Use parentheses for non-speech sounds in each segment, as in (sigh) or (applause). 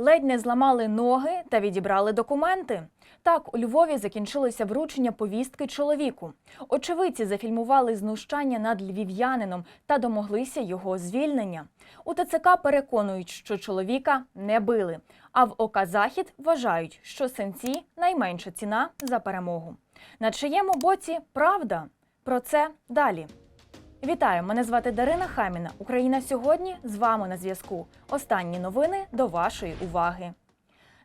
Ледь не зламали ноги та відібрали документи. Так, у Львові закінчилося вручення повістки чоловіку. Очевидці зафільмували знущання над львів'янином та домоглися його звільнення. У ТЦК переконують, що чоловіка не били. А в ОК Захід вважають, що сенці найменша ціна за перемогу. На чиєму боці правда? Про це далі. Вітаю! Мене звати Дарина Хаміна. Україна сьогодні з вами на зв'язку. Останні новини до вашої уваги.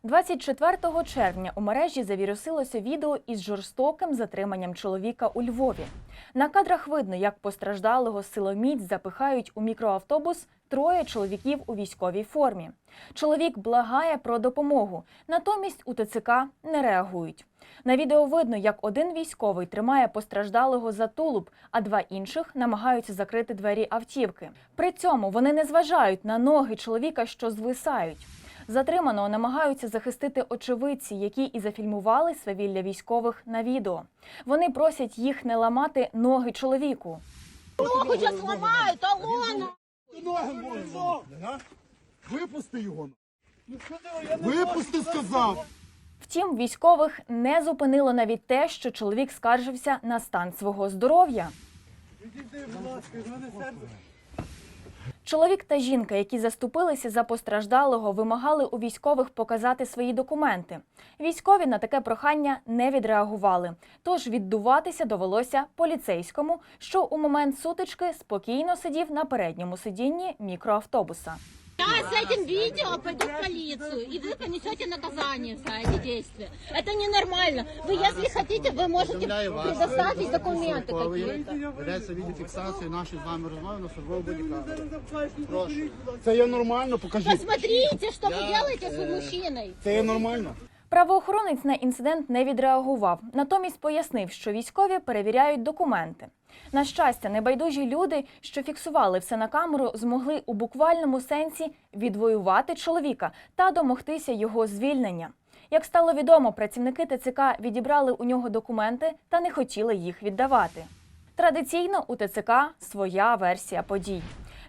24 червня у мережі завірусилося відео із жорстоким затриманням чоловіка у Львові. На кадрах видно, як постраждалого силоміць запихають у мікроавтобус троє чоловіків у військовій формі. Чоловік благає про допомогу, натомість у ТЦК не реагують. На відео видно, як один військовий тримає постраждалого за тулуб, а два інших намагаються закрити двері автівки. При цьому вони не зважають на ноги чоловіка, що звисають. Затриманого намагаються захистити очевидці, які і зафільмували свавілля військових на відео. Вони просять їх не ламати ноги чоловіку. Ногу алло! Ноги можна. Випусти його. Випусти, сказав. Втім, військових не зупинило навіть те, що чоловік скаржився на стан свого здоров'я. Чоловік та жінка, які заступилися за постраждалого, вимагали у військових показати свої документи. Військові на таке прохання не відреагували. Тож віддуватися довелося поліцейському, що у момент сутички спокійно сидів на передньому сидінні мікроавтобуса Я с этим видео пойду в полицию, и вы понесете наказание за эти действия. Это ненормально. Вы, если хотите, вы можете предоставить документы какие-то. Ведеться відеофіксація нашої з вами розмови на службову бодікамеру. Прошу. Це є нормально, покажіть. Посмотрите, что вы делаете с мужчиной. Це є нормально. Правоохоронець на інцидент не відреагував, натомість пояснив, що військові перевіряють документи. На щастя, небайдужі люди, що фіксували все на камеру, змогли у буквальному сенсі відвоювати чоловіка та домогтися його звільнення. Як стало відомо, працівники ТЦК відібрали у нього документи та не хотіли їх віддавати. Традиційно у ТЦК своя версія подій.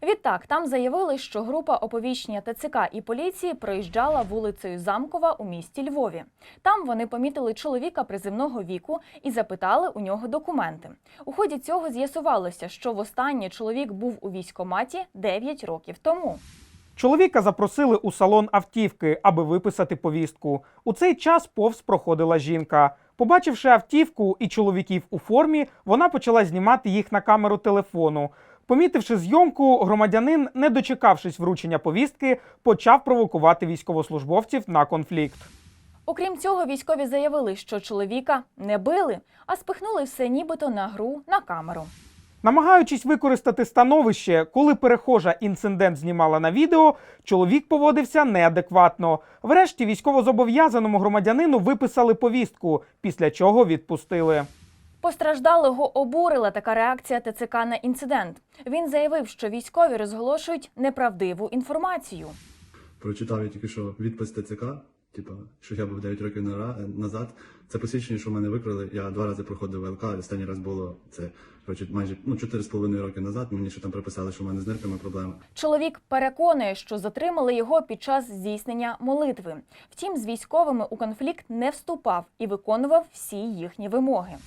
Відтак там заявили, що група оповіщення ТЦК і поліції проїжджала вулицею Замкова у місті Львові. Там вони помітили чоловіка призивного віку і запитали у нього документи. У ході цього з'ясувалося, що востаннє чоловік був у військкоматі 9 років тому. Чоловіка запросили у салон автівки, аби виписати повістку. У цей час повз проходила жінка. Побачивши автівку і чоловіків у формі, вона почала знімати їх на камеру телефону. Помітивши зйомку, громадянин, не дочекавшись вручення повістки, почав провокувати військовослужбовців на конфлікт. Окрім цього, військові заявили, що чоловіка не били, а спихнули все нібито на гру на камеру. Намагаючись використати становище, коли перехожа інцидент знімала на відео, чоловік поводився неадекватно. Врешті військовозобов'язаному громадянину виписали повістку, після чого відпустили. Постраждалого обурила така реакція ТЦК на інцидент. Він заявив, що військові розголошують неправдиву інформацію. Прочитав я тільки що відпис ТЦК, типа, що я був 9 років назад. Це посвідчення, що мене викрили. Я два рази проходив ВЛК, останній раз було це коротше, майже ну, 4,5 роки назад. Мені ще там приписали, що в мене з нирками проблеми. Чоловік переконує, що затримали його під час здійснення молитви. Втім, з військовими у конфлікт не вступав і виконував всі їхні вимоги.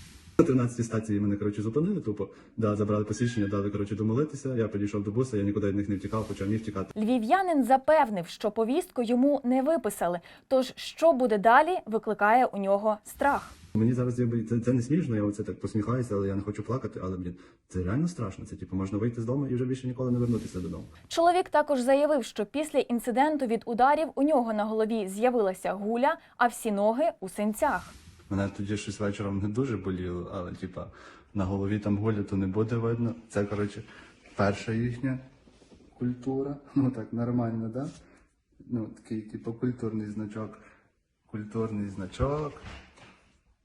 На 13 стації мене коротше зупинили. Тупо да, забрали посвідчення, дали коротше домолитися. Я підійшов до буса, я нікуди від них не втікав, почав міг втікати. Львів'янин запевнив, що повістку йому не виписали. Тож, що буде далі, викликає у нього страх. Мені зараз це, це не смішно, я оце так посміхаюся, але я не хочу плакати. Але блін, це реально страшно. Це типу можна вийти з дому і вже більше ніколи не вернутися додому. Чоловік також заявив, що після інциденту від ударів у нього на голові з'явилася гуля, а всі ноги у синцях. Мене тоді щось вечором не дуже боліло, але типа на голові там гуля, то не буде видно. Це коротше перша їхня культура. (laughs) Ну так нормально, да? Ну, такий, типу, культурний значок. Культурний значок.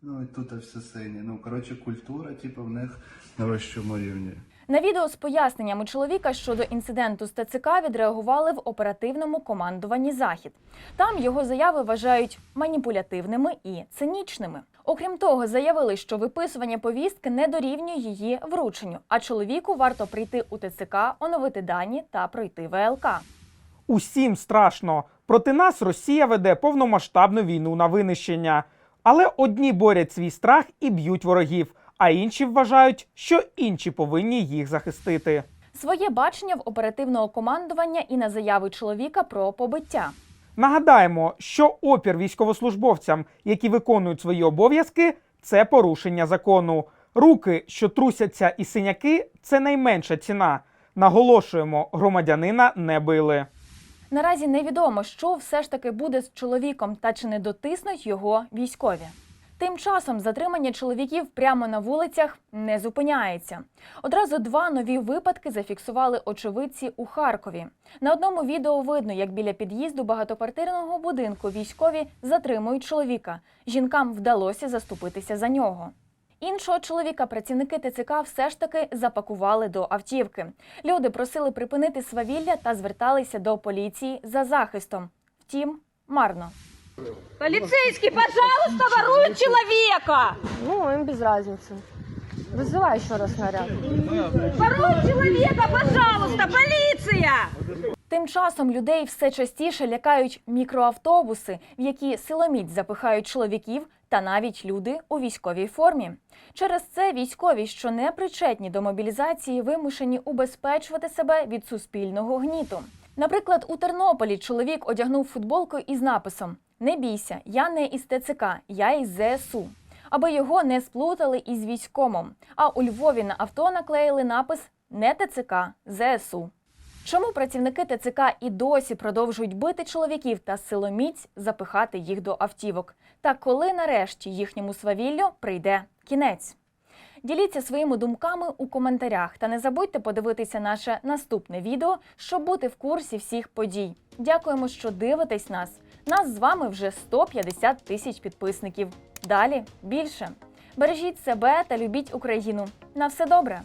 Ну і тут все синє. Ну, коротше, культура, типу, в них на вищому рівні. На відео з поясненнями чоловіка щодо інциденту з ТЦК відреагували в оперативному командуванні Захід. Там його заяви вважають маніпулятивними і цинічними. Окрім того, заявили, що виписування повістки не дорівнює її врученню, а чоловіку варто прийти у ТЦК, оновити дані та пройти ВЛК. Усім страшно. Проти нас Росія веде повномасштабну війну на винищення. Але одні борять свій страх і б'ють ворогів, а інші вважають, що інші повинні їх захистити. Своє бачення в оперативного командування і на заяви чоловіка про побиття. Нагадаємо, що опір військовослужбовцям, які виконують свої обов'язки, це порушення закону. Руки, що трусяться, і синяки це найменша ціна. Наголошуємо, громадянина не били. Наразі невідомо, що все ж таки буде з чоловіком та чи не дотиснуть його військові. Тим часом затримання чоловіків прямо на вулицях не зупиняється. Одразу два нові випадки зафіксували очевидці у Харкові. На одному відео видно, як біля під'їзду багатоквартирного будинку військові затримують чоловіка. Жінкам вдалося заступитися за нього. Іншого чоловіка працівники ТЦК все ж таки запакували до автівки. Люди просили припинити свавілля та зверталися до поліції за захистом. Втім, марно. Полицейский, пожалуйста, воруют человека! Ну, им без разницы. Вызывай еще раз снаряд. Воруют человека, пожалуйста, полиция! Тим часом людей все частіше лякають мікроавтобуси, в які силоміць запихають чоловіків та навіть люди у військовій формі. Через це військові, що не причетні до мобілізації, вимушені убезпечувати себе від суспільного гніту. Наприклад, у Тернополі чоловік одягнув футболку із написом не бійся, я не із ТЦК, я із ЗСУ. Аби його не сплутали із військомом. А у Львові на авто наклеїли напис Не ТЦК, ЗСУ. Чому працівники ТЦК і досі продовжують бити чоловіків та силоміць запихати їх до автівок? Та коли нарешті їхньому свавіллю прийде кінець? Діліться своїми думками у коментарях та не забудьте подивитися наше наступне відео, щоб бути в курсі всіх подій. Дякуємо, що дивитесь нас. Нас з вами вже 150 тисяч підписників. Далі більше. Бережіть себе та любіть Україну. На все добре!